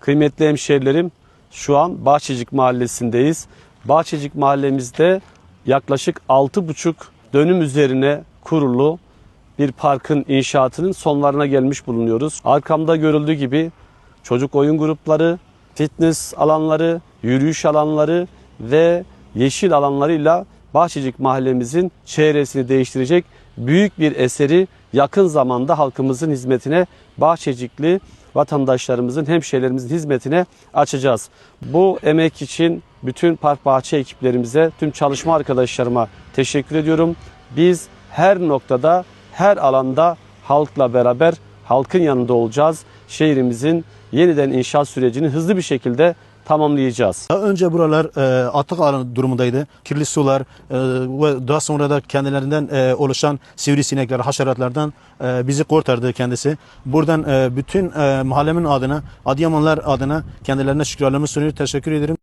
Kıymetli hemşehrilerim şu an Bahçecik Mahallesi'ndeyiz. Bahçecik Mahallemizde yaklaşık 6,5 dönüm üzerine kurulu bir parkın inşaatının sonlarına gelmiş bulunuyoruz. Arkamda görüldüğü gibi çocuk oyun grupları, fitness alanları, yürüyüş alanları ve yeşil alanlarıyla Bahçecik mahallemizin çevresini değiştirecek büyük bir eseri yakın zamanda halkımızın hizmetine Bahçecikli vatandaşlarımızın, hemşehrilerimizin hizmetine açacağız. Bu emek için bütün park bahçe ekiplerimize, tüm çalışma arkadaşlarıma teşekkür ediyorum. Biz her noktada, her alanda halkla beraber halkın yanında olacağız. Şehrimizin yeniden inşaat sürecini hızlı bir şekilde tamamlayacağız. Daha önce buralar e, atık alanı durumundaydı. Kirli sular e, ve daha sonra da kendilerinden e, oluşan sivrisinekler, haşeratlardan e, bizi kurtardı kendisi. Buradan e, bütün e, mahallemin adına, Adıyamanlar adına kendilerine şükranlarımı sunuyor. Teşekkür ederim.